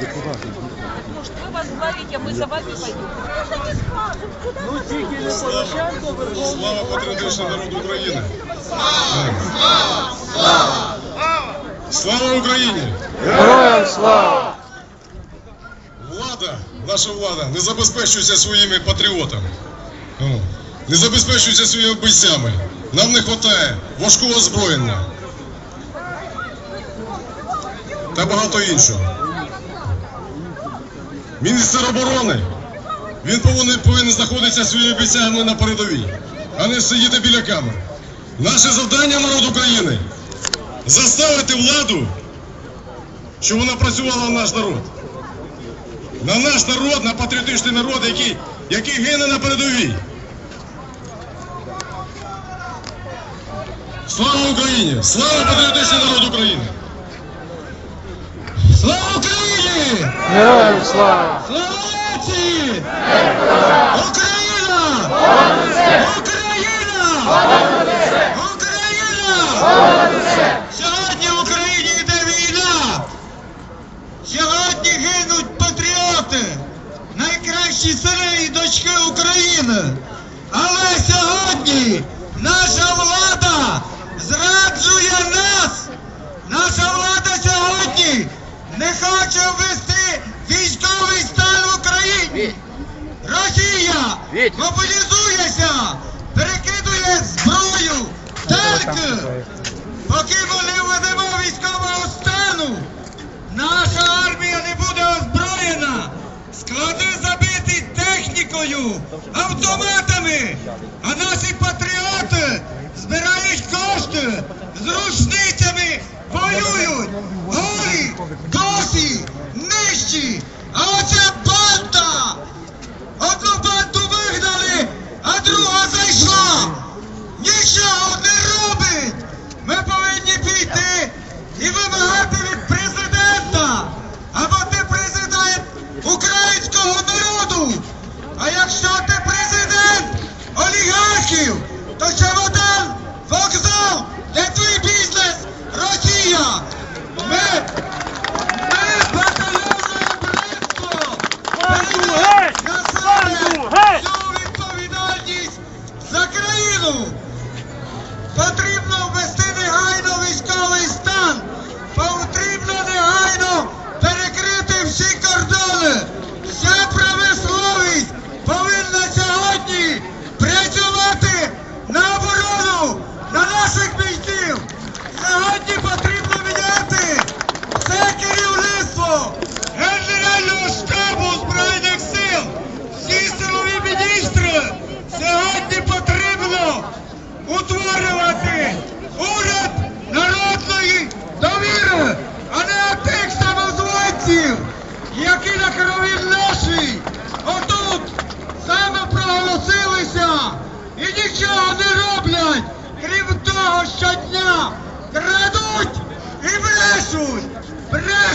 Может, вы возглавите, а мы за вами пойдем. Ну тільки не Порошенко, Верховний. Слава патріотичному народу України! Слава Україні! Героям слава! Влада, наша влада, не забезпечується своїми патріотами. Не забезпечується своїми бойцями. Нам не вистачає важкого озброєння. Та багато іншого. Міністр оборони. Він повинен, повинен знаходитися своїми бійцями на передовій, а не сидіти біля камер. Наше завдання народ України заставити владу, щоб вона працювала на наш народ. На наш народ, на патріотичний народ, який, який гине на передовій. Слава Україні! Слава патріотичний народ України! Слава Україні! Героям слава! Україна! Україна! Україна! Сьогодні в Україні йде війна! Сьогодні гинуть патріоти! Найкращі сини і дочки України! Але сьогодні наша влада зраджує нас! Наша влада сьогодні не хоче ввести військовий стан в Україні! Росія мобілізується, перекидує зброю, танки! Поки ми не введемо військового стану, наша армія не буде озброєна, склади забиті технікою, автоматами, а наші патріоти збирають кошти. З рушницями, воюють, голі, досі, і вимагати від президента! Або ти президент українського народу! А якщо ти президент олігархів, то чемодан, вокзал, де твій бізнес, Росія! Ми, ми батальйонне братство! На себе всю відповідальність за країну! Потрібно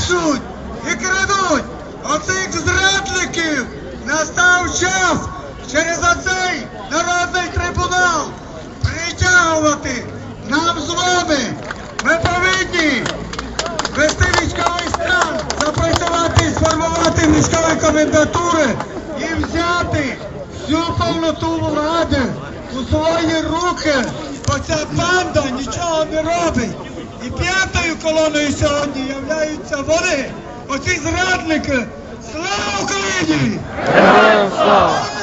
брешуть і крадуть. Оцих зрадників настав час через оцей народний трибунал притягувати нам з вами. Ми повинні вести військовий стан, запрацювати, сформувати військові комендатури і взяти всю повноту влади у свої руки, бо ця банда нічого не робить. І п'ятою колоною сьогодні являються вони, оці зрадники. Слава Україні! Героям слава!